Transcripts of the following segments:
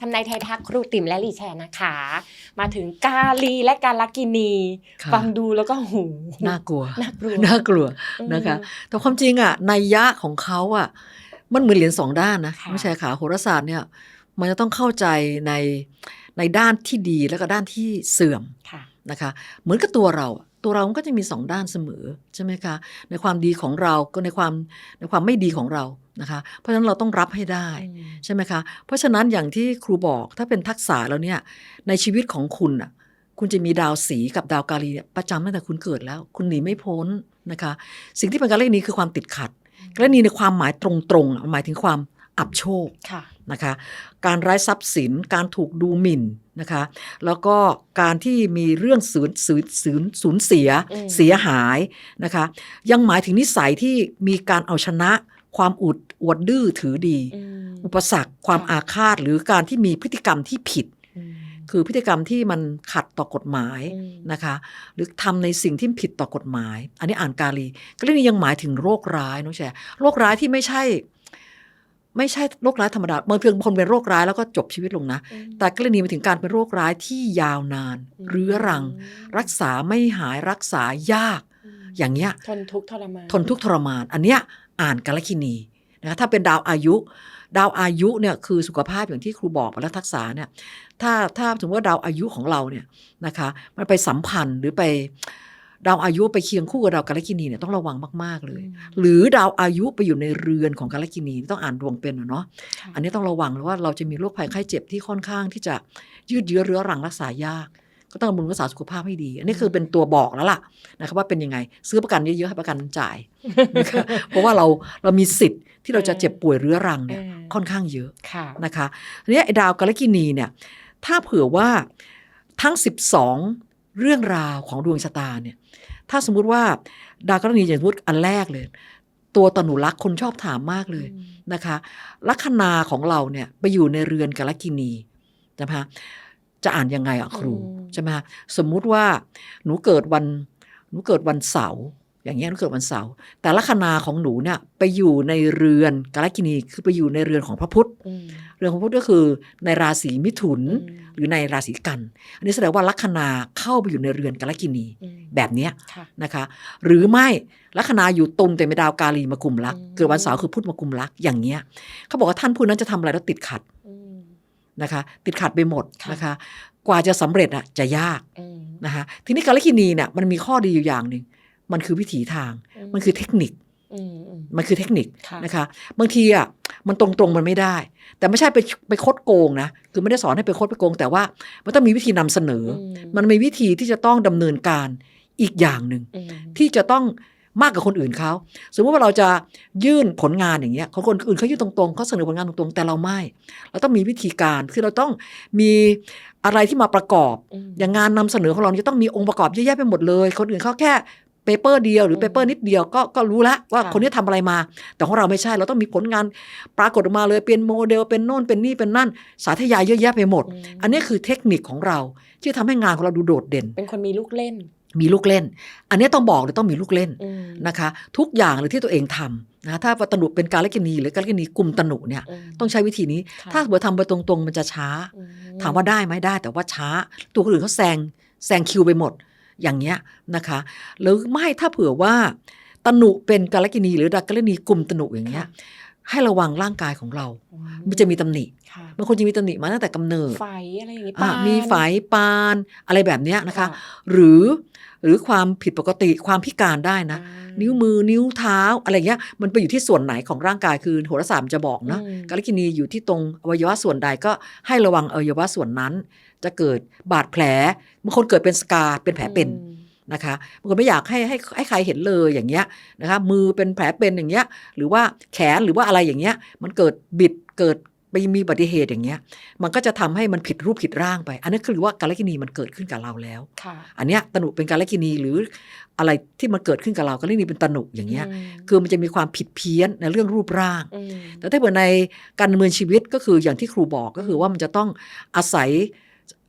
ทำนายไทยทักครูติ๋มและลีแชร์นะคะ มาถึงกาลีและกาลกินี ค่ะ ฟังดูแล้วก็หูน่ากลัว น่ากลัว น่ากลัวอืมนะคะ แต่ความจริงอะในยยะของเขาอะ มันเหมือนเหรียญสองด้านนะค่ะ ไม่ใช่ขาโหราศาสตร์เนี่ย มันจะต้องเข้าใจในในด้านที่ดีแล้วก็ด้านที่เสื่อมค่ะ นะคะ เหมือนกับตัวเราอะ ตัวเรามันก็จะมีสองด้านเสมอใช่ไหมคะ ในความดีของเราก็ในความในความไม่ดีของเรานะคะ เพราะฉะนั้นเราต้องรับให้ได้ใช่ไหมคะ เพราะฉะนั้นอย่างที่ครูบอกถ้าเป็นทักษะแล้วเนี่ยในชีวิตของคุณอะคุณจะมีดาวสีกับดาวกาลีเนี่ยประจำตั้งแต่คุณเกิดแล้ว คุณหนีไม่พ้นนะคะ สิ่งที่เป็นการเล่นนี้คือความติดขัดการเล่นนี้ในความหมายตรงๆอะหมายถึงความ อับโชคค่ะนะคะการไร้ทรัพย์สินการถูกดูหมิ่นนะคะแล้วก็การที่มีเรื่องสูญสูญสูญสูญเสียอืมเสียหายนะคะยังหมายถึงนิสัยที่มีการเอาชนะความอุดอวดดื้อถือดีอืมอุปสรรคความค่ะอาฆาตหรือการที่มีพฤติกรรมที่ผิดอืมคือพฤติกรรมที่มันขัดต่อกฎหมายอืมนะคะหรือทำในสิ่งที่ผิดต่อกฎหมาย อันนี้อ่านกาลีก็เรื่องนี้ยังหมายถึงโรคร้ายน้องแชร์โรคร้ายที่ไม่ใช่ ไม่ใช่โรคร้ายธรรมดาบางเพียงคนเป็นโรคร้ายแล้วก็จบชีวิตลงนะอืมแต่กรณีมาถึงการเป็นโรคร้ายที่ยาวนาน เรื้อรัง รักษาไม่หายรักษายากมอย่างเงี้ยทนทุกข์ทรมานทนทุกข์ทรมาน อันเนี้ยอ่านกาลคินีนะคะถ้าเป็นดาวอายุ ดาวอายุเนี่ยคือสุขภาพอย่างที่ครูบอกไปแล้วทักษะเนี่ยถ้าถ้าสมมติว่าดาวอายุของเราเนี่ยนะคะมันไปสัมพันธ์หรือไป ดาวอายุไปเคียงคู่กับดาวกาลคินีเนี่ยต้องระวังมาก ๆ เลยอืมหรือดาวอายุไปอยู่ในเรือนของกาลกินีต้องอ่านดวงเป็นอะเนาะค่ะอันนี้ต้องระวังเลยว่าเราจะมีโรคภัยไข้เจ็บที่ค่อนข้างที่จะยืดเยื้อเรื้อรังรักษายาก ก็ต้องบำรุงรักษาสุขภาพให้ดี อันนี้คือเป็นตัวบอกแล้วล่ะนะครับว่าเป็นยังไง ซื้อประกันเยอะๆให้ประกันจ่ายนะคะเพราะว่าเราเรามีสิทธิ์ที่เราจะเจ็บป่วยเรื้อรังเนี่ยอืมค่อนข้างเยอะค่ะนะคะทีนี้ไอ้ดาวกาลกินีเนี่ยถ้าเผื่อว่าทั้ง 12 เรื่องราวของดวงชะตาเนี่ย ถ้าสมมุติว่าดาวกาลกินีอย่างสมมติอันแรกเลย ตัวตนุรักษ์คนชอบถามมากเลยอืมนะคะลัคนาของเราเนี่ยไปอยู่ในเรือนกาลกินีนะคะจะอ่านยังไงอะครูใช่ไหมคะสมมุติว่าหนูเกิดวันหนูเกิดวันเสาร์ อย่างเงี้ยหนูเกิดวันเสาร์แต่ลัคนาของหนูเนี่ยไปอยู่ในเรือนกาลกินีคือไปอยู่ในเรือนของพระพุธอืมเรือนของพระพุธก็คือในราศีมิถุนอืมหรือในราศีกัน อันนี้แสดงว่าลัคนาเข้าไปอยู่ในเรือนกาลกินีอืมแบบเนี้ยค่ะนะคะ หรือไม่ลัคนาอยู่ตุลแต่ไม่ดาวกาลีมากุมรักอืมเกิดวันเสาร์คือพุธมากุมรักอย่างเงี้ยเขาบอกว่าท่านผู้นั้นจะทำอะไรแล้วติดขัดอืมนะคะติดขัดไปหมดค่ะนะคะ กว่าจะสำเร็จอะจะยากอืมนะคะทีนี้กาลกินีเนี่ยมันมีข้อดีอยู่อย่างหนึ่ง มันคือวิถีทาง มันคือเทคนิคอืมอืมมันคือเทคนิคค่ะนะคะ บางทีอะมันตรงๆมันไม่ได้ แต่ไม่ใช่ไปไปคดโกงนะคือไม่ได้สอนให้ไปคดไปโกง แต่ว่ามันต้องมีวิธีนำเสนอออืมันมีวิธีที่จะต้องดำเนินการอีกอย่างหนึ่งอืมที่จะต้องมากกว่าคนอื่นเขาสมมติว่าเราจะยื่นผลงานอย่างเงี้ยคนคนอื่นเขายื่นตรงๆเขาเสนอผลงานตรงๆ แต่เราไม่ เราต้องมีวิธีการคือเราต้องมีอะไรที่มาประกอบมอย่างงานนำเสนอของเราจะต้องมีองค์ประกอบเยอะแยะไปหมดเลย คนอื่นเขาแค่ เปเปอร์เดียวหรือมเปเปอร์นิดเดียวก็ก็รู้ละว่าค่ะคนนี้ทำอะไรมา แต่ของเราไม่ใช่เราต้องมีผลงานปรากฏออกมาเลยเป็นโมเดลเป็นโน่นเป็นนี่เป็นนั่น สาธยายเยอะแยะไปหมดอืมอันนี้คือเทคนิคของเราที่ทำให้งานของเราดูโดดเด่น เป็นคนมีลูกเล่น มีลูกเล่น อันนี้ต้องบอกเลยต้องมีลูกเล่นอืมนะคะ ทุกอย่างเลยที่ตัวเองทำนะถ้าตนุเป็นการเลกินีหรือการเลกินีกลุ่มตนุเนี่ยอืมต้องใช้วิธีนี้ค่ะถ้าเผื่อทำไปตรงๆ มันจะช้าอืถามว่าได้ไหมได้ แต่ว่าช้า ตัวคนอื่นเขาแซงแซงคิวไปหมด อย่างเงี้ยนะคะหรือไม่ถ้าเผื่อว่าตนุเป็นกาลกินีหรือดักกาลนีกลุ่มตนุอย่างเงี้ยให้ระวังร่างกายของเราอืมันจะมีตำหนิค่ะบางคนจะมีตำหนิมาตั้งแต่กำเนิดไฟอะไรอย่างงี้อะปานมีไฝปานอะไรแบบเนี้ยนะคะ หรือหรือความผิดปกติความพิการได้นะอ่านิ้วมือนิ้วเท้าอะไรเงี้ยมันไปอยู่ที่ส่วนไหนของร่างกายคือโหราศาสตร์มันจะบอกนะอืมกาลกินีอยู่ที่ตรงอวัยวะส่วนใดก็ให้ระวังอวัยวะส่วนนั้น จะเกิดบาดแผลบางคนเกิดเป็นสกาเป็นแผลเป็นอืมนะคะบางคนไม่อยากให้ให้ให้ใครเห็นเลยอย่างเงี้ยนะคะมือเป็นแผลเป็นอย่างเงี้ยหรือว่าแขนหรือว่าอะไรอย่างเงี้ยมันเกิดบิดเกิดไปมีอุบัติเหตุอย่างเงี้ย มันก็จะทำให้มันผิดรูปผิดร่างไป อันนี้คือว่ากาลกินีมันเกิดขึ้นกับเราแล้วค่ะอันเนี้ยตนุเป็นกาลกินีหรืออะไรที่มันเกิดขึ้นกับเรากาลกินีเป็นตนุอย่างเงี้ยอืมคือมันจะมีความผิดเพี้ยนในเรื่องรูปร่างอืมแต่ถ้าเกิดในการดำเนินชีวิตก็คืออย่างที่ครูบอกก็คือว่ามันจะต้องอาศัย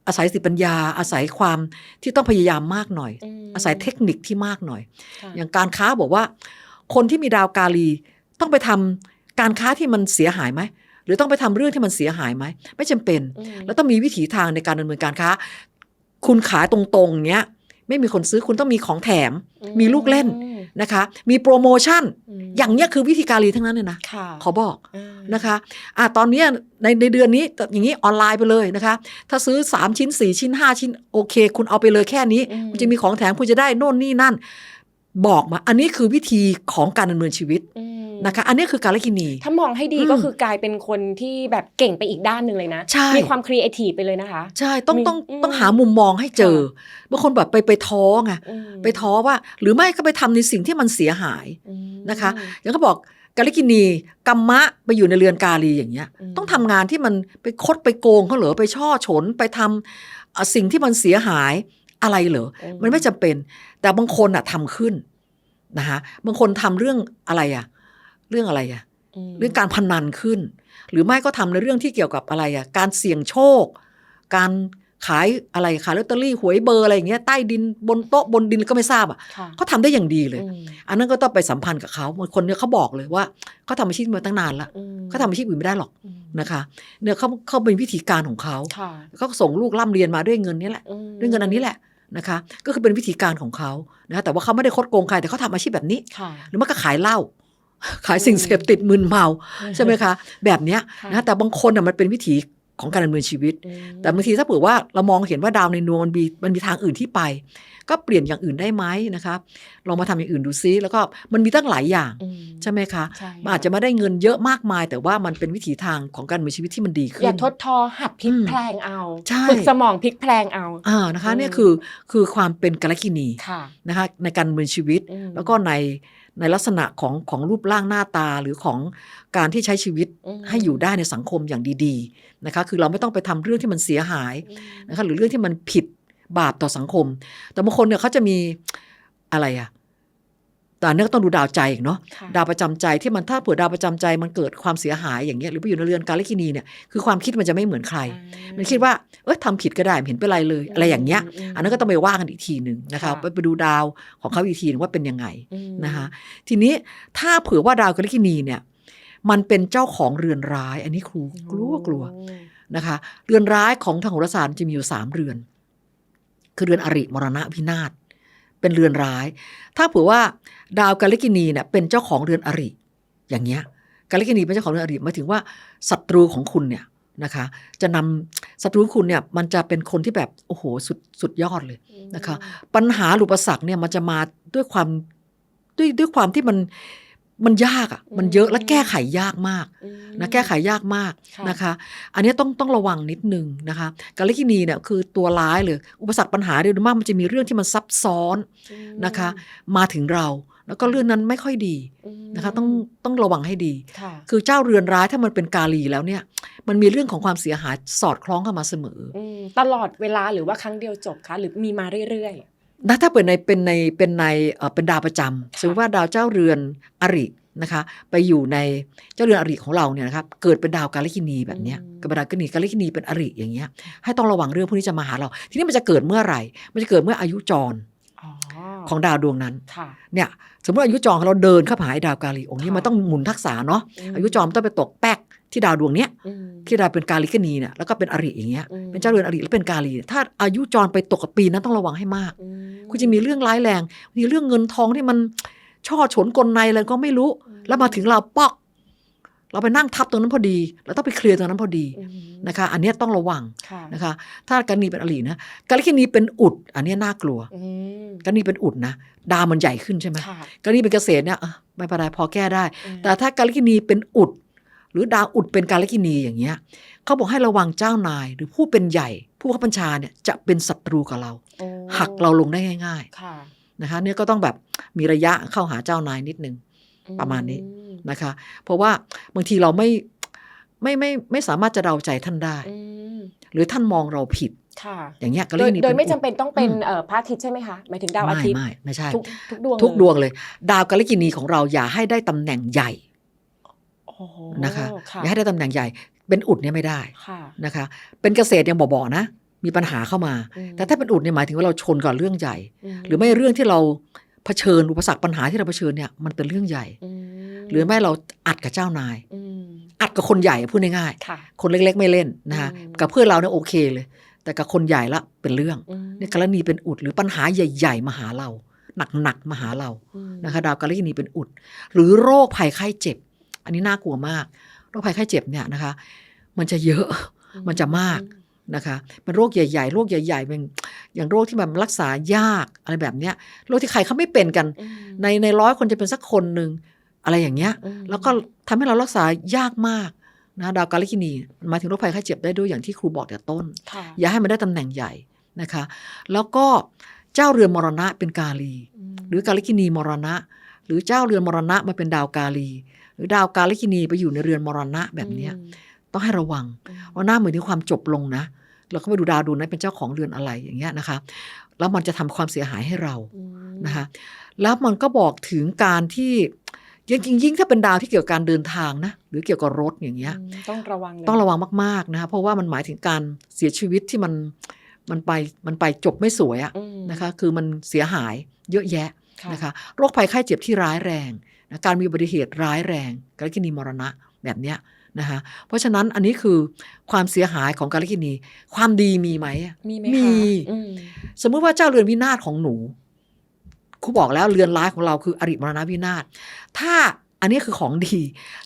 อาศัยสติปัญญา อาศัยความที่ต้องพยายามมากหน่อยมอาศัยเทคนิคที่มากหน่อยค่ะอย่างการค้าบอกว่า คนที่มีดาวกาลีต้องไปทำการค้าที่มันเสียหายไหมรือต้องไปทำเรื่องที่มันเสียหายไหมไม่จำเป็นอืมแล้วต้องมีวิถีทางในการดำเนินการค้า คุณขายตรงๆเนี้ยไม่มีคนซื้อคุณต้องมีของแถม มีลูกเล่นอืม นะคะ มีโปรโมชั่นมอย่างเนี้ยคือวิธีการีทั้งนั้นเลยนะค่ะขอบอกอ่านะคะอะตอนเนี้ยในในเดือนนี้อย่างนี้ออนไลน์ไปเลยนะคะ ถ้าซื้อ 3 ชิ้น 4 ชิ้น 5 ชิ้น โอเค คุณเอาไปเลยแค่นี้อืมคุณจะมีของแถมคุณจะได้โน่นนี่นั่น บอกมา อันนี้คือวิธีของการดำเนินชีวิตอืม นะคะ อันนี้คือการละกินี ถ้ามองให้ดีอืมก็คือกลายเป็นคนที่แบบเก่งไปอีกด้านหนึ่งเลยนะ ใช่ มีความครีเอทีฟไปเลยนะคะ ใช่ ต้องมีต้องอืมต้องหามุมมองให้เจอบางคนแบบไปไปท้อไงอืมไปท้อว่า หรือไม่ก็ไปทำในสิ่งที่มันเสียหายอืมนะคะ อย่างเขาบอกกาลิกินีกัมมะไปอยู่ในเรือนกาลีอย่างเงี้ยอืมต้องทำงานที่มันไปคดไปโกงเขาเหรอไปช่อฉนไปทำเอ่อสิ่งที่มันเสียหายอะไรเหรออืมันไม่จำเป็น แต่บางคนอะทำขึ้นนะคะบางคนทำเรื่องอะไรอะ เรื่องอะไรอะมเรื่องการพนันขึ้น หรือไม่ก็ทำในเรื่องที่เกี่ยวกับอะไรอะการเสี่ยงโชค การขายอะไรขายลอตเตอรี่หวยเบอร์อะไรอย่างเงี้ยใต้ดินบนโต๊ะบนดินก็ไม่ทราบอะค่ะเขาทำได้อย่างดีเลยอืมอันนั้นก็ต้องไปสัมพันธ์กับเขาบางคนเนี่ยเขาบอกเลยว่าเขาทำอาชีพมาตั้งนานละอืมเขาทำอาชีพอื่นไม่ได้หรอกอืมนะคะเนี่ยเขาเขาเป็นวิธีการของเขาค่ะเขาส่งลูกร่ำเรียนมาด้วยเงินนี้แหละอืมด้วยเงินอันนี้แหละนะคะ ก็คือเป็นวิธีการของเขานะคะแต่ว่าเขาไม่ได้คดโกงใครแต่เขาทำอาชีพแบบนี้ค่ะหรือไม่ก็ขายเหล้า ขายสิ่งเสพติดมึนเมาใช่ไหมคะ แบบเนี้ยค่ะนะแต่บางคนน่ะมันเป็นวิถีของการดำเนินชีวิตอืมแต่บางทีถ้าเผื่อว่าเรามองเห็นว่าดาวในดวงมันมีมันมีทางอื่นที่ไป ก็เปลี่ยนอย่างอื่นได้ไหมนะคะลองมาทำอย่างอื่นดูซิแล้วก็มันมีตั้งหลายอย่างอืมใช่ไหมคะใช่มันอาจจะไม่ได้เงินเยอะมากมาย แต่ว่ามันเป็นวิถีทางของการดำเนินชีวิตที่มันดีขึ้นอย่าทดทอหัดพลิกอืมแพลงเอาใช่ฝึกสมองพลิกแพลงเอาอ่านะคะอืมเนี่ยคือคือความเป็นกาลกินีค่ะนะคะในการดำเนินชีวิตอืมแล้วก็ในในลักษณะของของรูปร่างหน้าตาหรือของการที่ใช้ชีวิตอืมให้อยู่ได้ในสังคมอย่างดีๆนะคะคือเราไม่ต้องไปทำเรื่องที่มันเสียหายอืมนะคะหรือเรื่องที่มันผิดบาปต่อสังคม แต่บางคนเนี่ยเขาจะมีอะไรอะ แต่อันนี้ก็ต้องดูดาวใจอีกเนาะค่ะดาวประจำใจที่มันถ้าเผื่อดาวประจำใจมันเกิดความเสียหายอย่างเงี้ยหรือไปอยู่ในเรือนกาลิกินีเนี่ยคือความคิดมันจะไม่เหมือนใคร มันคิดว่าเออทำผิดก็ได้ไม่เห็นเป็นไรเลย อะไรอย่างเงี้ยมอันนั้นก็ต้องไปว่ากันอีกทีหนึ่งนะคะค่ะไปไปดูดาวของเขาอีกทีหนึงว่าเป็นยังไงอืมนะคะทีนี้ถ้าเผื่อว่าดาวกาลิกินีเนี่ยมันเป็นเจ้าของเรือนร้าย อันนี้ครูกลัวกลัวโอ้นะคะเรือนร้ายของทางโหราศาสตร์จะมีอยู่สามเรือน คือเรือนอริมรณะพินาศ เป็นเรือนร้าย ถ้าเผื่อว่าดาวกาลิกินีเนี่ยเป็นเจ้าของเรือนอริ อย่างเงี้ยกาลิกินีเป็นเจ้าของเรือนอริหมายถึงว่าศัตรูของคุณเนี่ยนะคะ จะนำศัตรูของคุณเนี่ยมันจะเป็นคนที่แบบโอ้โหสุดสุดยอดเลยนะคะ ปัญหาหรืออุปสรรคเนี่ยมันจะมาด้วยความด้วยด้วยความที่มัน มันยากอะ่ะมันเยอะและแก้ไขยากมากอืมนะแก้ไขยากมากค่ะนะคะ อันนี้ต้องต้องระวังนิดนึงนะคะกาลิกินีเนี่ยคือตัวร้ายเลยอุปสรรคปัญหาเดียวมากมันจะมีเรื่องที่มันซับซ้อนอืมนะคะ มาถึงเราแล้วก็เรื่องนั้นไม่ค่อยดีมนะคะต้องต้องระวังให้ดีค่ะคือเจ้าเรือนร้ายถ้ามันเป็นกาลีแล้วเนี่ย มันมีเรื่องของความเสียหายสอดคล้องเข้ามาเสมออืมตลอดเวลาหรือว่าครั้งเดียวจบคะหรือมีมาเรื่อย นะถ้าเปิดในเป็นในเป็นในเอ่อเป็นดาวประจำสมมติว่าดาวเจ้าเรือนอรินะคะไปอยู่ในเจ้าเรือนอริของเราเนี่ยนะครับเกิดเป็นดาวกาลิกินีแบบเนี้ยกับดาวกาลิกินีกาลิกินีเป็นอริอย่างเงี้ยให้ต้องระวังเรื่องพวกนี้จะมาหาเรา ทีนี้มันจะเกิดเมื่อไหร่ มันจะเกิดเมื่ออายุจรๆอ๋อของดาวดวงนั้นค่ะเนี่ยสมมติอายุจรของเราเดินเข้าหาไอ้ดาวกาลีองค์นี้ค่ะมันต้องหมุนทักษะเนาะมอายุจรมันต้องไปตกแป๊ก ที่ดาวดวงเนี้ยอืมที่ดาวเป็นกาลิกินีเนี่ยแล้วก็เป็นอริอย่างเงี้ยอืมเป็นเจ้าเรือนอริแล้วเป็นกาลีเนี่ยถ้าอายุจรไปตกกับปีนั้นต้องระวังให้มากอืมคุณจะมีเรื่องร้ายแรงมีเรื่องเงินทองที่มันช่อฉนกลในอะไรก็ไม่รู้ แล้วมาถึงเราปอก เราไปนั่งทับตรงนั้นพอดีเราต้องไปเคลียร์ตรงนั้นพอดีอืมนะคะ อันเนี้ยต้องระวังค่ะนะคะ ถ้ากรณีเป็นอลีนะกรณีเป็นอุด อันเนี้ยน่ากลัวอืมกรณีเป็นอุดนะดาวมันใหญ่ขึ้นใช่ไหมค่ะกรณีเป็นเกษตรเนี่ยเออไม่เป็นไรพอแก้ได้อืมแต่ถ้ากาลิกินีเป็นอุด หรือดาวอุดเป็นกาลิกินีอย่างเงี้ยเขาบอกให้ระวังเจ้านาย หรือผู้เป็นใหญ่ ผู้บังคับบัญชาเนี่ยจะเป็นศัตรูกับเราโอ้หักเราลงได้ง่ายค่ะๆนะคะเนี่ยก็ต้องแบบมีระยะเข้าหาเจ้านายนิดนึงประมาณนี้อืมนะคะ เพราะว่าบางทีเราไม่ไม่ไม่ไม่สามารถจะเดาใจท่านได้อืมหรือท่านมองเราผิดค่ะอย่างเงี้ยกาโดลิยกินีโดยไม่อุจำเป็นต้องเป็นอืมเอ่อพระอาทิตย์ใช่ไหมคะหมายถึงดาวอาไม่ทิตย์ไม่ไม่ใช่ทุกทุกดวงทุกเลยดวงเลย ดาวกาลิกินีของเราอย่าให้ได้ตำแหน่งใหญ่โอ้โห นะคะค่ะอย่าให้ได้ตำแหน่งใหญ่ เป็นอุดเนี่ยไม่ได้ค่ะนะคะ เป็นเกษตรยังบ่ๆนะ มีปัญหาเข้ามาอืมแต่ถ้าเป็นอุดเนี่ยหมายถึงว่าเราชนกับเรื่องใหญ่มหรือไม่เรื่องที่เราเผชิญอุปสรรคปัญหาที่เราเผชิญเนี่ยมันเป็นเรื่องใหญ่มหรือไม่เราอัดกับเจ้านายอืมอัดกับคนใหญ่พูดง่ายค่ะๆคนเล็ก ๆ ไม่เล่นนะคะอืมกับเพื่อนเราเนี่ยโอเคเลย แต่กับคนใหญ่ละเป็นเรื่องอืมเนี่ยกรณีเป็นอุดหรือปัญหาใหญ่ ๆ มาหาเราหนักๆมาหาเราอืมนะคะ ดาวกาลกินีเป็นอุด หรือโรคภัยไข้เจ็บ อันนี้น่ากลัวมาก โรคภัยไข้เจ็บเนี่ยนะคะ มันจะเยอะมันจะมากนะคะเป็นโรคใหญ่ ๆ โรคใหญ่ๆเป็นอย่างโรคที่มันรักษายากอะไรแบบเนี้ยโรคที่ใครเขาไม่เป็นกันอืมในในร้อยคนจะเป็นสักคนหนึ่งอะไรอย่างเงี้ยอืมแล้วก็ทำให้เรารักษายากมากนะดาวกาลิกินีหมายถึงโรคภัยไข้เจ็บได้ด้วยอย่างที่ครูบอกแต่ต้นค่ะอย่าให้มันได้ตำแหน่งใหญ่นะคะ แล้วก็เจ้าเรือนมรณะเป็นกาลีมหรือกาลิกินีมรณะ หรือเจ้าเรือนมรณะมาเป็นดาวกาลีห รือดาวกาลิกินีไปอยู่ในเรือนมรณะแบบเนี้ยอืมต้องให้ระวังอืมว่าหน้าเหมือนถึงความจบลงนะเราก็ไปดูดาวดูนะเป็นเจ้าของเรือนอะไรอย่างเงี้ยนะคะ แล้วมันจะทำความเสียหายให้เราอืมนะคะแล้วมันก็บอกถึงการที่ยิ่งยิ่งยิ่งถ้าเป็นดาวที่เกี่ยวกับการเดินทางนะหรือเกี่ยวกับรถอย่างเงี้ยอืมต้องระวังเลยต้องระวังมากๆนะคะเพราะว่ามันหมายถึงการเสียชีวิตที่มันมันไปมันไปจบไม่สวยอะอืมนะคะ คือมันเสียหายเยอะแยะค่ะนะคะ โรคภัยไข้เจ็บที่ร้ายแรง นะการมีอุบัติเหตุร้ายแรงกาลกินีมรณะแบบเนี้ยนะคะเพราะฉะนั้นอันนี้คือความเสียหายของกาลกินี ความดีมีไหมอะมีไหมมีคะอืมสมมุติว่าเจ้าเรือนวินาศของหนูครูบอกแล้วเรือนร้ายของเราคืออริมรณวินาศถ้าอันนี้คือของดี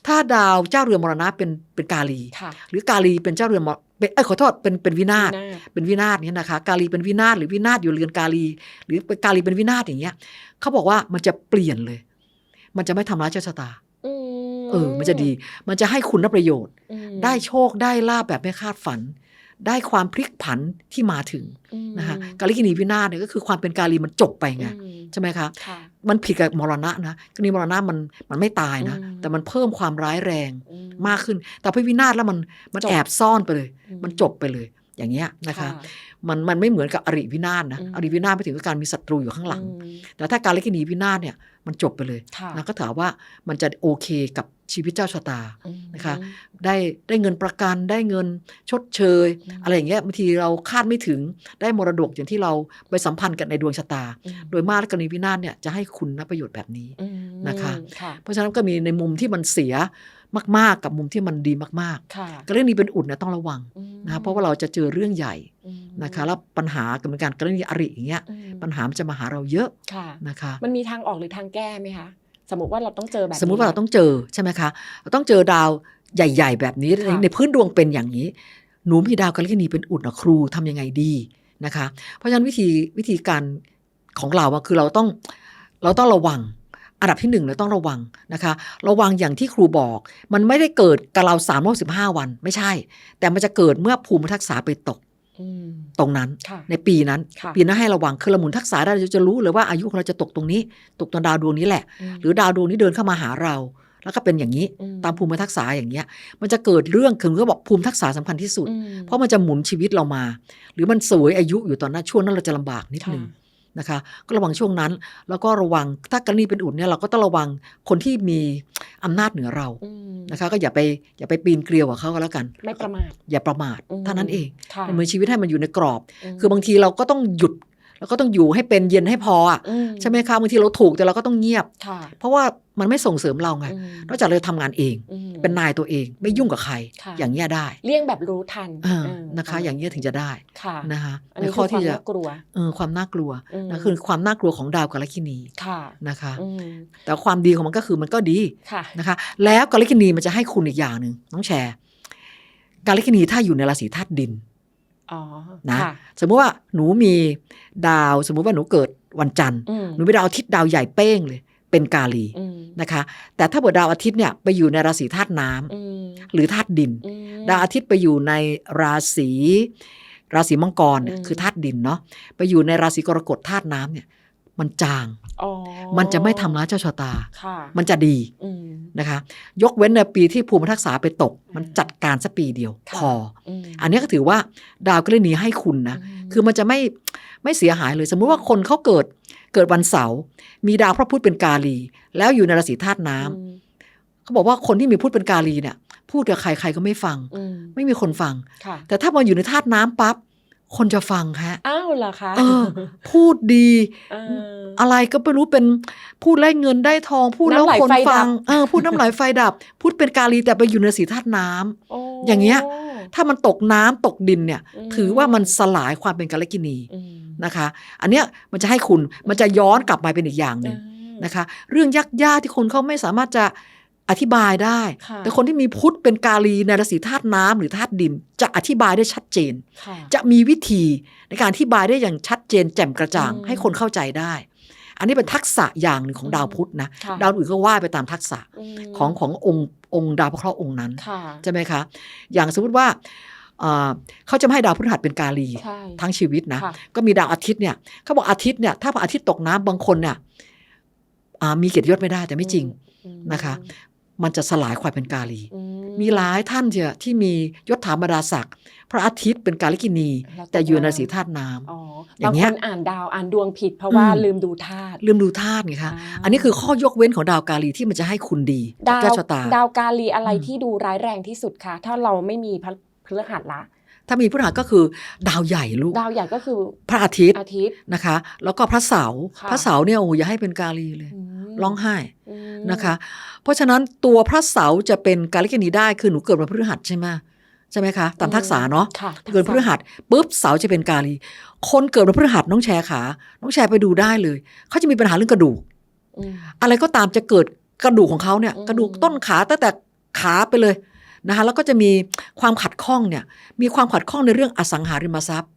ถ้าดาวเจ้าเรือนมรณะเป็นเป็นกาลีค่ะหรือกาลีเป็นเจ้าเรือนมรเป็นเอ้ยขอโทษเป็นเป็นวินาศวินาศเป็นวินาศเนี่ยนะคะ กาลีเป็นวินาศหรือวินาศอยู่เรือนกาลี หรือเป็นกาลีเป็นวินาศอย่างเงี้ยเขาบอกว่ามันจะเปลี่ยนเลย มันจะไม่ทำร้ายเจ้าชะตาอืมเออ มันจะดี มันจะให้คุณประโยชน์อืมได้โชคได้ลาบแบบไม่คาดฝัน ได้ความพลิกผันที่มาถึงอืมนะคะกาลิกินีวินาศเนี่ยก็คือความเป็นกาลีมันจบไปไงอืมใช่ไหมคะค่ะมันผิดกับมรณะนะกรณีมรณะมันมันไม่ตายนะอืมแต่มันเพิ่มความร้ายแรงอืมากขึ้น แต่พอวินาศแล้วมันมันจบแอบซ่อนไปเลยอืมันจบไปเลย อย่างเงี้ยนะคะค่ะ มันมันไม่เหมือนกับอริวินาศนะอืมอริวินาศไปถึงกับการมีศัตรูอยู่ข้างหลังอืมแต่ถ้าการลิกินีวินาศเนี่ยมันจบไปเลยค่ะนะก็ถามว่ามันจะโอเคกับชีวิตเจ้าชะตาอืมนะคะได้ได้เงินประกันได้เงินชดเชยอืมอะไรอย่างเงี้ยบางทีเราคาดไม่ถึงได้มรดกอย่างที่เราไปสัมพันธ์กันในดวงชะตาอืมโดยมากกรณีวินาศเนี่ยจะให้คุณนประโยชน์แบบนี้อืมนะคะค่ะเพราะฉะนั้นก็มีในมุมที่มันเสีย มาก ๆ กับมุมที่มันดีมากค่ะๆกรณีเป็นอุดเนี่ยต้องระวังอืมนะคะเพราะว่าเราจะเจอเรื่องใหญ่อืมนะคะแล้วปัญหากับการกรณีอริอย่างเงี้ยอืมปัญหามันจะมาหาเราเยอะค่ะนะคะ มันมีทางออกหรือทางแก้ไหมคะสมมติว่าเราต้องเจอแบบนี้สมมุติว่าเราต้องเจอใช่ไหมคะเราต้องเจอดาวใหญ่ ๆ แบบนี้ในค่ะในพื้นดวงเป็นอย่างนี้ หนูมีดาวกาลิกนีเป็นอุดนะครูทำยังไงดีนะคะ เพราะฉะนั้นวิธีวิธีการของเราอะคือเราต้องเราต้องระวัง อันดับที่หนึ่งเราต้องระวังนะคะ ระวังอย่างที่ครูบอก มันไม่ได้เกิดกับเราสามร้อยสิบห้าวันไม่ใช่ แต่มันจะเกิดเมื่อภูมิทักษะไปตกอืมตรงนั้นค่ะในปีนั้นค่ะปีนั้นให้ระวังคือเราหมุนทักษะได้เราจะรู้เลยว่าอายุของเราจะตกตรงนี้ ตกตอนดาวดวงนี้แหละอืมหรือดาวดวงนี้เดินเข้ามาหาเรา แล้วก็เป็นอย่างนี้อืตามภูมิทักษะอย่างเงี้ย มันจะเกิดเรื่องคือก็บอกภูมิทักษะสำคัญที่สุดอืมเพราะมันจะหมุนชีวิตเรามา หรือมันสวยอายุอยู่ตอนนั้นช่วงนั้นเราจะลำบากนิดค่ะนึง นะคะ ก็ระวังช่วงนั้น แล้วก็ระวังถ้ากรณีเป็นอุดเนี่ยเราก็ต้องระวังคนที่มีอำนาจเหนือเราอืมนะคะ ก็อย่าไปอย่าไปปีนเกลียวกับเขาก็แล้วกัน ไม่ประมาทอย่าประมาทอืมเท่านั้นเองค่ะดำเนินชีวิตให้มันอยู่ในกรอบมคือบางทีเราก็ต้องหยุด แล้วก็ต้องอยู่ให้เป็นเย็นให้พออะอืใช่ไหมคะบางทีเราถูกแต่เราก็ต้องเงียบค่ะเพราะว่ามันไม่ส่งเสริมเราไงอืมนอกจากเราจะทำงานเองอืมเป็นนายตัวเองไม่ยุ่งกับใครค่ะอย่างเงี้ยได้ เลี่ยงแบบรู้ทันเออเนะคะ อย่างเงี้ยถึงจะได้ค่ะนะคะอันในนี้ข้อคือความที่จะน่ากลัวเออความน่ากลัวมนะคือความน่ากลัวของดาวกาลกินีค่ะนะคะอืมแต่ความดีของมันก็คือมันก็ดีค่ะนะคะ แล้วกาลกินีมันจะให้คุณอีกอย่างหนึ่งน้องแชร์ กาลกินีถ้าอยู่ในราศีธาตุดินอ๋อ นะค่สมมุติว่าหนูมีดาว สมมุติว่าหนูเกิดวันจันทร์อืมหนูมีดาวอาทิตย์ดาวใหญ่เป้งเลย เป็นกาลีอืมนะคะ แต่ถ้าเกิดดาวอาทิตย์เนี่ยไปอยู่ในราศีธาตุน้ำอืมหรือธาตุดินอืมดาวอาทิตย์ไปอยู่ในราศีราศีมังกรเนี่ยอืมคือธาตุดินเนาะไปอยู่ในราศีกรกฎธาตุน้ำเนี่ย มันจางอ๋อมันจะไม่ทำร้ายเจ้าชะตาค่ะมันจะดีอืมนะคะ ยกเว้นในปีที่ภูมิทักษะไปตก มันจัดการสักปีเดียวค่ะพออืมอันนี้ก็ถือว่าดาวก็เลยหนีให้คุณนะมคือมันจะไม่ไม่เสียหายเลย สมมุติว่าคนเขาเกิดเกิดวันเสาร์มีดาวพระพุธเป็นกาลี แล้วอยู่ในราศีธาตุน้ำอืมเขาบอกว่าคนที่มีพุธเป็นกาลีเนี่ย พูดกับใครใครก็ไม่ฟังอืมไม่มีคนฟังค่ะแต่ถ้ามันอยู่ในธาตุน้ำปั๊บ คนจะฟังฮะ อ้าวเหรอคะเออ พูดดีเอออะไรก็ไม่รู้เป็นพูดไล่เงินได้ทอง พูดแล้วน้ำไหลคนไฟดับฟัง เออ พูดน้ำไหลไฟดับ พูดเป็นกาลีแต่ไปอยู่ในสีธาตุน้ำโอ้อย่างเงี้ย ถ้ามันตกน้ำตกดินเนี่ยอืมถือว่ามันสลายความเป็นกาลกินีอืมนะคะ อันเนี้ยมันจะให้คุณมันจะย้อนกลับมาเป็นอีกอย่างหนึ่งอ่านะคะ เรื่องยากๆที่คนเขาไม่สามารถจะ อธิบายได้ค่ะแต่คนที่มีพุทธเป็นกาลีในราศีธาตุน้ำหรือธาตุดิน จะอธิบายได้ชัดเจนค่ะจะมีวิธีในการอธิบายได้อย่างชัดเจน แจ่มกระจ่างอืมให้คนเข้าใจได้ อันนี้เป็นทักษะอย่างหนึ่งของอืมดาวพุธนะค่ะดาวอื่นก็ว่าไปตามทักษะมของขององค์องค์ดาวพระเคราะห์องค์นั้นค่ะใช่ไหมคะ อย่างสมมติว่าเอ่อเขาจะไม่ให้ดาวพฤหัสเป็นกาลีใช่ทั้งชีวิตนะค่ะก็มีดาวอาทิตย์เนี่ยเขาบอกอาทิตย์เนี่ยถ้าพระอาทิตย์ตกน้ำบางคนเนี่ยอ่ามีเกียรติยศไม่ได้แต่ไม่จริงอืมนะคะ มันจะสลายความเป็นกาลีอืมีหลายท่านเจอที่มียศถาบรรดาศักดิ์พระอาทิตย์เป็นกาลิกินีแล้วแต่อยู่ในน้ำราศีธาตุน้ำอ๋ออย่าบางงเงี้คยนอ่านดาวอ่านดวงผิดเพราะว่าอืมลืมดูธาตุลืมดูธาตุไงคะอ่าอันนี้คือข้อยกเว้นของดาวกาลีที่มันจะให้คุณดีดาวเจ้าชะตา ดาวกาลีอะไรอืมที่ดูร้ายแรงที่สุดคะถ้าเราไม่มีพระพฤหัสละ ถ้ามีพฤหัสก็คือดาวใหญ่ลูกดาวใหญ่ก็คือพระอาทิตย์อาทิตย์ นะคะ แล้วก็พระเสาร์ค่ะพระเสาร์เนี่ยโอ้โหอย่าให้เป็นกาลีเลยมร้องไห้อืมนะคะ เพราะฉะนั้นตัวพระเสาร์จะเป็นกาลิกินีได้คือหนูเกิดวันพฤหัสใช่ไหมใช่ไหมคะตามทักษะเนาะค่ะเกิดพฤหัสปุ๊บเสาร์จะเป็นกาลี คนเกิดวันพฤหัสน้องแชร์ขา น้องแชร์ไปดูได้เลยเขาจะมีปัญหาเรื่องกระดูกอืมอะไรก็ตามจะเกิดกระดูกของเขาเนี่ยอืมกระดูกต้นขาตั้งแต่ขาไปเลย นะคะแล้วก็จะมีความขัดข้องเนี่ยมีความขัดข้องในเรื่องอสังหาริมทรัพย์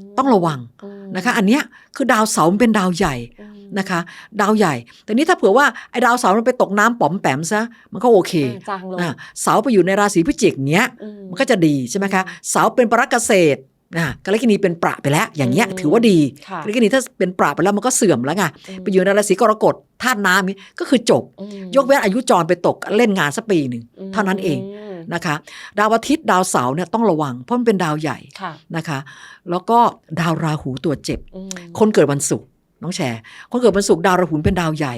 มต้องระวังอืมนะคะอันเนี้ยคือดาวเสาร์มันเป็นดาวใหญ่อืมนะคะ ดาวใหญ่ แต่นี้ถ้าเผื่อว่าไอ้ดาวเสาร์มันไปตกน้ำป๋อมแปมซะมันก็โอเคอ่าจางลงอะเสาร์ไปอยู่ในราศีพิจิกเนี้ยอืมันก็จะดีใช่ไหมคะเสาร์เป็นปรักเกษตรนะกาลกินีเป็นประไปแล้ว อย่างเงี้ยอืมถือว่าดีค่ะกาลกินีถ้าเป็นประไปแล้วมันก็เสื่อมแล้วไงมไปอยู่ในราศีกรกฎธาตุน้ำนี้ก็คือจบอืมยกเว้นอายุจรไปตกเล่นงานสักปีหนึ่งเท่านั้นเองม นะคะ ดาวอาทิตย์ดาวเสาร์เนี่ยต้องระวัง เพราะมันเป็นดาวใหญ่ค่ะนะคะ แล้วก็ดาวราหูตัวเจ็บอืมคนเกิดวันศุกร์น้องแชร์คนเกิดวันศุกร์ดาวราหูเป็นดาวใหญ่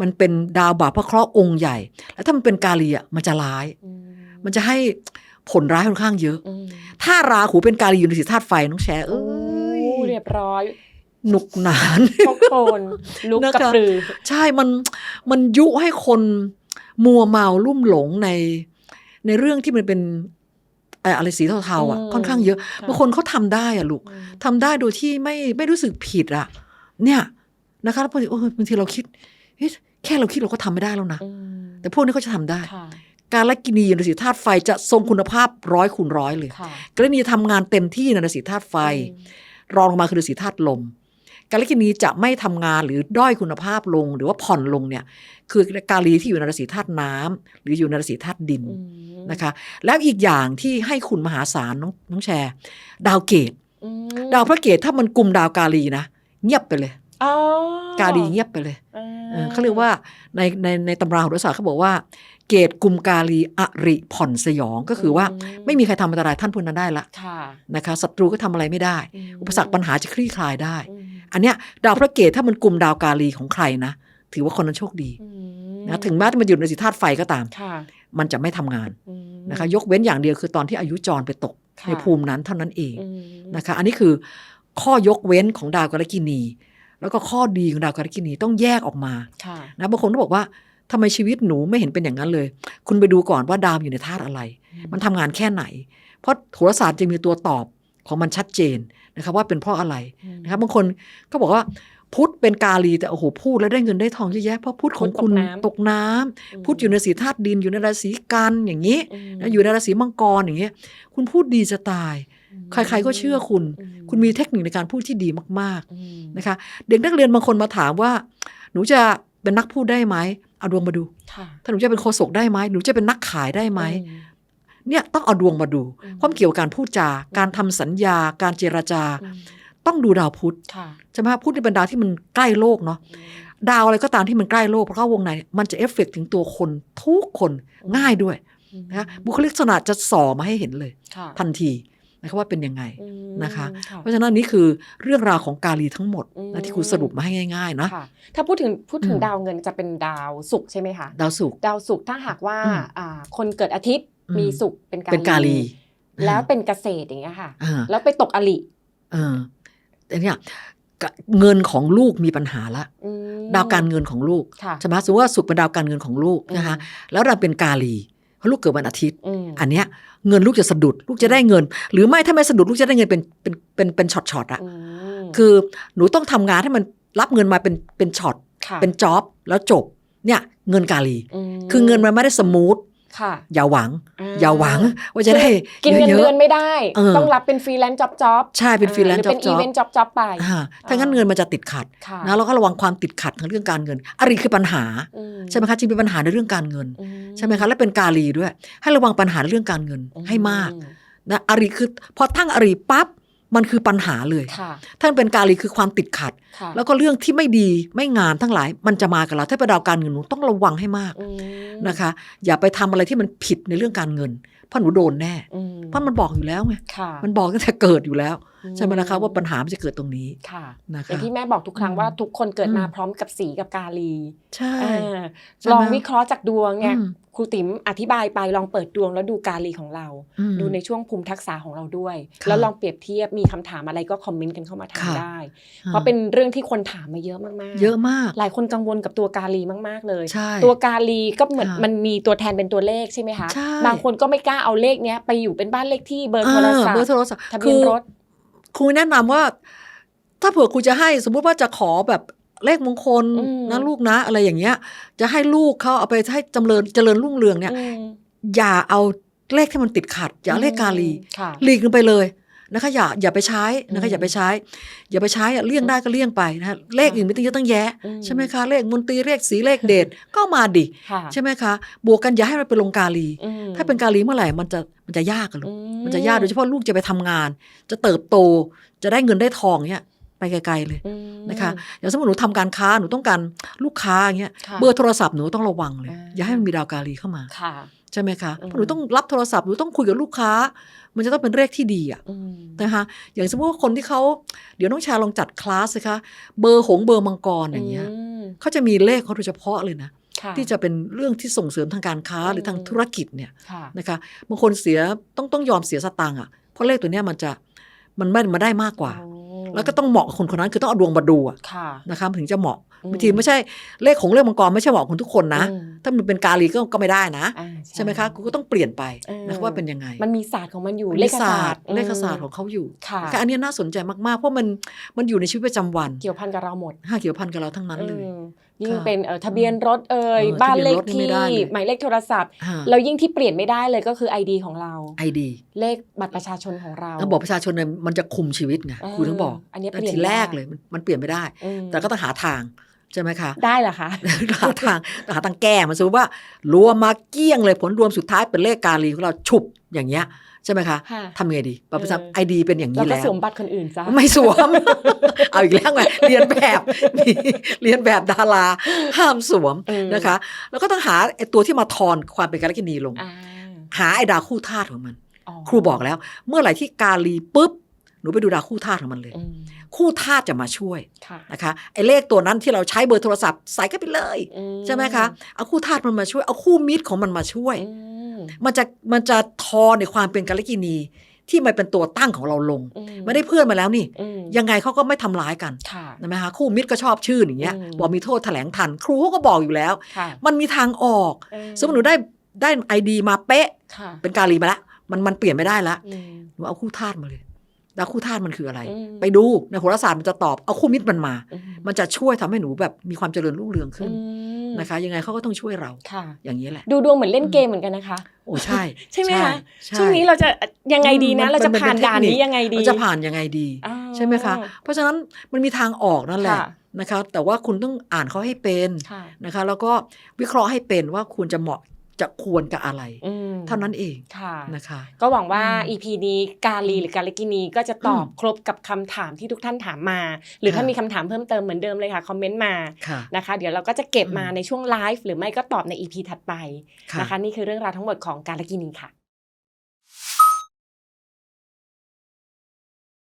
มันเป็นดาวบาปพระเคราะห์องค์ใหญ่ แล้วถ้ามันเป็นกาลีอะมันจะร้ายอืมันจะให้ผลร้ายค่อนข้างเยอะอืมถ้าราหูเป็นกาลีอยู่ในสีธาตุไฟน้องแชร์เอ้ยโอ้เรียบร้อยหนุกหนานชกโชนลุกนะคะกระปรือใช่มันมันยุให้คนมัวเมาลุ่มหลงใน ในเรื่องที่มันเป็นเอ่ออะไรสีเทาๆอะอืมค่อนข้างเยอะค่ะบางคนเขาทำได้อะลูกอืมทำได้โดยที่ไม่ไม่รู้สึกผิดอะ เนี่ยนะคะแล้วบางทีเออบางทีเราคิดเฮ้ยแค่เราคิดเราก็ทำไม่ได้แล้วนะอืมแต่พวกนี้เขาจะทำได้ค่ะการละกินีอยู่ในสีธาตุไฟจะทรงคุณภาพร้อยคูณร้อยเลยค่ะกรณีทำงานเต็มที่ในสีธาตุไฟอืมรองลงมาคือสีธาตุลม กาลกินีจะไม่ทำงานหรือด้อยคุณภาพลง หรือว่าผ่อนลงเนี่ย คือกาลีที่อยู่ในราศีธาตุน้ำหรืออยู่ในราศีธาตุดินอืมนะคะ แล้วอีกอย่างที่ให้คุณมหาศาลน้องน้องแชร์ ดาวเกตอืมดาวพระเกตถ้ามันกลุ่มดาวกาลีนะเงียบไปเลยอ๋อกาลีเงียบไปเลยอ่เออเขาเรียกว่าในในในตำราโหราศาสตร์เขาบอกว่า เกตกลุ่มกาลีอริผ่อนสยองก็คือว่าไม่มีใครทำอันตรายท่านพวกนั้นได้ละค่ะนะคะศัตรูก็ทำอะไรไม่ได้มอุปสรรคปัญหาจะคลี่คลายได้อืมอันเนี้ยดาวพระเกตถ้ามันกลุ่มดาวกาลีของใครนะ ถือว่าคนนั้นโชคดีอืมนะถึงแม้จะมันอยู่ในสีธาตุไฟก็ตามค่ะมันจะไม่ทำงานอืมนะคะ ยกเว้นอย่างเดียวคือตอนที่อายุจรไปตกค่ะในภูมินั้นเท่านั้นเองอืมนะคะ อันนี้คือข้อยกเว้นของดาวกรกินี แล้วก็ข้อดีของดาวกรกินีต้องแยกออกมาค่ะนะบางคนก็บอกว่า ทำไมชีวิตหนูไม่เห็นเป็นอย่างนั้นเลย คุณไปดูก่อนว่าดาวอยู่ในธาตุอะไร มันทำงานแค่ไหน เพราะโหราศาสตร์จะมีตัวตอบของมันชัดเจนนะคะว่าเป็นเพราะอะไรอืมนะครับบางคนก็บอกว่าพุทธเป็นกาลีแต่โอ้โหพูดแล้วได้เงินได้ทองเยอะแยะเพราะพุทธของคุณพุธตกน้ำตกน้ำพุทธอยู่ในสีธาตุดินอยู่ในราศีกันอย่างนี้อืมนะอยู่ในราศีมังกรอย่างเงี้ยคุณพูดดีจะตาย ใครๆก็เชื่อคุณอืคุณมีเทคนิคในการพูดที่ดีมากอืมๆนะคะ เด็กนักเรียนบางคนมาถามว่า หนูจะเป็นนักพูดได้ไหม เอาดวงมาดูค่ะถ้าหนูจะเป็นโฆษกได้ไหมหนูจะเป็นนักขายได้ไหมอืเนี่ยต้องเอาดวงมาดูอืมความเกี่ยวกับการพูดจา การทำสัญญา การเจรจาอืมต้องดูดาวพุธค่ะใช่ไหมพุธนี่เป็นดาวที่มันใกล้โลกเนาะดาวอะไรก็ตามที่มันใกล้โลกเพราะเข้าวงในมันจะเอฟเฟกต์ถึงตัวคนทุกคนอืมง่ายด้วยอืมนะคะบุคลิกลักษณะจะส่อมาให้เห็นเลยค่ะทันที นะคะว่าเป็นยังไงอืมนะคะ เพราะฉะนั้นนี่คือเรื่องราวของกาลีทั้งหมดอืมนะที่ครูสรุปมาให้ง่ายๆนะค่ะถ้าพูดถึงพูดถึงอืมดาวเงินจะเป็นดาวศุกร์ใช่ไหมคะดาวศุกร์ดาวศุกร์ถ้าหากว่าอืมอ่าคนเกิดอาทิตย์อืมมีศุกร์เป็นกาเป็นกาลีแล้วเป็นเกษตรอย่างเงี้ยค่ะอ่าแล้วไปตกอลิเออแต่เนี่ยกะเงินของลูกมีปัญหาละอืมดาวการเงินของลูกค่ะใช่ไหมสมมติว่าสุขเป็นดาวการเงินของลูกนะคะแล้วเราเป็นกาลี เพราะลูกเกิดวันอาทิตย์อืมอันเนี้ยเงินลูกจะสะดุด ลูกจะได้เงิน หรือไม่ถ้าไม่สะดุดลูกจะได้เงินเป็นเป็นเป็นเป็นช็อตช็อตๆอะอืมคือหนูต้องทำงานให้มันรับเงินมาเป็นเป็นช็อตค่ะเป็นจ็อบแล้วจบเนี่ยเงินกาลีมคือเงินมันไม่ได้สมูท ค่ะ อย่าหวังอ่อย่าหวังว่าจะได้ กินเงินเยเดือะอนไม่ได้เออต้องรับเป็นฟรีแลนซ์จ็อบจ็อบๆใช่เป็นฟรีแลนซ์หรือจ็อเป็บนจ็อีอบเวนต์จ็อบจ็อบไปถ้างั้นเงินมันจะติดขัดค่ะนะเราก็ระวังความติดขัดทางเรื่องการเงินอะไรคือปัญหาอืใช่ไหมคะจึงเป็นปัญหาในเรื่องการเงินอืใช่ไหมคะและเป็นกาลีด้วย ให้ระวังปัญหาเรื่องการเงินให้มากอืนะอารีคือพอทั้งอารีปั๊บ มันคือปัญหาเลยค่ะท่านเป็นกาลีคือความติดขัดค่ะแล้วก็เรื่องที่ไม่ดีไม่งามทั้งหลาย มันจะมากับเรา ถ้าเป็นดาวการเงินหนูต้องระวังให้มากอืมนะคะ อย่าไปทำอะไรที่มันผิดในเรื่องการเงินเพราะหนูโดนแน่อืมเพราะมันบอกอยู่แล้วไงค่ะมันบอกตั้งแต่เกิดอยู่แล้วอืใช่ไหมนะคะว่าปัญหามันจะเกิดตรงนี้ค่ะนะอย่างคะที่แม่บอกทุกครั้งอืมว่าทุกคนเกิดมาอืมพร้อมกับสีกับกาลี ใช่อ่าใช่ไหมลองวิเคราะห์จากดวงเนี่ยอืมครูติ๋มอธิบายไปลองเปิดดวงแล้วดูกาลีของเราอืมดูในช่วงภูมิทักษะของเราด้วยค่ะแล้วลองเปรียบเทียบมีคำถามอะไรก็คอมเมนต์กันเข้ามาถามค่ะได้ เพราะเป็นเรื่องที่คนถามมาเยอะมากๆ เยอะมาก หลายคนกังวลกับตัวกาลีมากๆเลยใช่ตัวกาลีก็เหมือนค่ะมันมีตัวแทนเป็นตัวเลขใช่ไหมคะใช่บางคนก็ไม่กล้าเอาเลขเนี้ยไปอยู่เป็นบ้านเลขที่เบอร์โทรศัพเบอร์ท์โทรศัพท์ทะเบียนรถครูแนะนำว่า ถ้าเผื่อครูจะให้สมมุติว่าจะขอแบบเลขมงคลอืมนะลูกนะ อะไรอย่างเงี้ย จะให้ลูกเขาเอาไปให้จำเริญเจริญรุ่งเรืองเนี่ยอืมอย่าเอาเลขที่มันติดขัด อย่าเอาเลขกาลีค่ะหลีกกันไปเลย นะคะอย่าอย่าไปใช้นะคะอืมอย่าไปใช้ อย่าไปใช้อะเลี่ยงได้ก็เลี่ยงไปนะเลขอื่นไม่ต้องเยอะตั้งแยะอืใช่ไหมคะเลขมนตรีเลขสีเลขเดชก็มาดิค่ะใช่ไหมคะ บวกกันอย่าให้มันเป็นลงกาลีอืมถ้าเป็นกาลีเมื่อไหร่มันจะมันจะยากกันลูอืกมันจะยากโดยเฉพาะลูกจะไปทำงาน จะเติบโตจะได้เงินได้ทองเนี่ยไปไกลๆเลยอืมนะคะอย่างสมมติหนูทำการค้าหนูต้องการลูกค้าอย่างเงี้ยค่ะเบอร์โทรศัพท์หนูต้องระวังเลยอ่าอย่าให้มันมีดาวกาลีเข้ามาค่ะ ใช่ไหมคะอืมเพราะหนูต้องรับโทรศัพท์หนูต้องคุยกับลูกค้า มันจะต้องเป็นเลขที่ดีอะอืมนะคะอย่างสมมติว่าคนที่เขาเดี๋ยวน้องชาลองจัดคลาสสิคะเบอร์หงส์เบอร์มังกรอย่างเงี้ยมเขาจะมีเลขเขาโดยเฉพาะเลยนะค่ะที่จะเป็นเรื่องที่ส่งเสริมทางการค้าอืมหรือทางธุรกิจเนี่ยค่ะนะคะบางคนเสียต้องต้องยอมเสียสตังค์อะเพราะเลขตัวเนี้ยมันจะมันไม่มาได้มากกว่าโอ้ แล้วก็ต้องเหมาะกับคนคนนั้นคือต้องเอาดวงมาดูอะค่ะนะคะถึงจะเหมาะอืมบางทีไม่ใช่เลขของเลขมังกรไม่ใช่เหมาะกับคนทุกคนนะอืมถ้ามันเป็นกาลีก็ก็ไม่ได้นะอ่าใช่ไหมคะกูก็ต้องเปลี่ยนไปเออนะคะว่าเป็นยังไง มันมีศาสตร์ของมันอยู่มันเลมีขศาสตร์เลขศาสตร์ของเขาอยู่ค่ะนะคะอันนี้น่าสนใจมากๆเพราะมันมันอยู่ในชีวิตประจำวัน เกี่ยวพันกับเราหมดห้าเกี่ยวพันกับเราทั้งนั้นเลยอืม ยิ่งค่ะเป็นเอ่อทะเบียนรถเอ่ยเออบ้านเลขทะเบียนรถนี่ที่ไม่ได้เลยหมายเลขโทรศัพท์อ่าแล้วยิ่งที่เปลี่ยนไม่ได้เลยก็คือ ID ของเราไอดีเลขบัตรประชาชนของเราแล้วบอกประชาชนเนี่ยมันจะคุมชีวิตไงเออครูถึงบอกอันนี้แต่เปลี่ยนทีแรกได้เลยมันมันเปลี่ยนไม่ได้อืมแต่ก็ต้องหาทางใช่ไหมคะ ได้เหรอคะหาทางหาทางแก้มันสมมติว่ารวมมาเกี้ยงเลยผลรวมสุดท้ายเป็นเลขกาลีของเราฉุบอย่างเงี้ย ใช่ไหมคะค่ะทำยังไงดีบัตรประชาเออไอดีเป็นอย่างเรานี้ก็แล้วสวมบัตรคนอื่นซะไม่สวม เอาอีกแล้วไงเรียนแบบมีเรียนแบบดาราห้ามสวมเออนะคะ แล้วก็ต้องหาไอตัวที่มาทอนความเป็นกาลกินีลงอ่าหาไอดาวคู่ธาตุของมันอ๋อครูบอกแล้ว เมื่อไหร่ที่กาลีปุ๊บหนูไปดูดาวคู่ธาตุของมันเลยอืมคู่ธาตุจะมาช่วยค่ะนะคะไอเลขตัวนั้นที่เราใช้เบอร์โทรศัพท์ใส่เข้าไปเลยอืใช่ไหมคะ เอาคู่ธาตุมันมาช่วย เอาคู่มิตรของมันมาช่วยอื มมันจะมันจะทอในความเป็นกาลกินี ที่มันเป็นตัวตั้งของเราลงอืไม่ได้เพื่อนมาแล้วนี่อืมยังไงเขาก็ไม่ทำร้ายกันค่ะนะไหมคะคู่มิตรก็ชอบชื่ออย่างเงี้ยอืมบอกมีโทษแถลงทัน ครูเขาก็บอกอยู่แล้วค่ะมันมีทางออกเออสมมติหนูได้ได้ไอดีมาเป๊ะค่ะเป็นกาลีมาแล้วมันมันเปลี่ยนไม่ได้ละอืมหนูเอาคู่ธาตุมาเลยแล้วคู่ธาตุมันคืออะไรอืมไปดูในโหราศาสตร์มันจะตอบเอาคู่มิตรมันมาอืมมันจะช่วยทำให้หนูแบบมีความเจริญรุ่งเรืองขึ้นอืม นะคะ ยังไงเขาก็ต้องช่วยเราค่ะอย่างนี้แหละ ดูดวงเหมือนเล่นเกมเหมือนกันนะคะ โอ้ใช่ ใช่ไหมคะใช่ช่วงนี้เราจะยังไงดีนะอืมเราจะมันผ่านเป็นด่านเทคนิคนี้ยังไงดีเราจะผ่านยังไงดีอ๋อใช่ไหมคะ เพราะฉะนั้นมันมีทางออกนั่นแหละค่ะนะคะ แต่ว่าคุณต้องอ่านเขาให้เป็นค่ะนะคะ แล้วก็วิเคราะห์ให้เป็นว่าควรจะเหมาะ จะควรกับอะไรอืมเท่านั้นเองค่ะนะคะ ก็หวังว่าอืม EP นี้กาลีหรือกาลกินีก็จะตอบอืมครบกับคำถามที่ทุกท่านถามมา หรือถ้าค่ะมีคำถามเพิ่มเติมเหมือนเดิมเลยค่ะ คอมเมนต์มาค่ะนะคะ เดี๋ยวเราก็จะเก็บมาอืมในช่วงไลฟ์หรือไม่ก็ตอบใน EP ถัดไปค่ะนะคะ นี่คือเรื่องราวทั้งหมดของกาลกินีค่ะ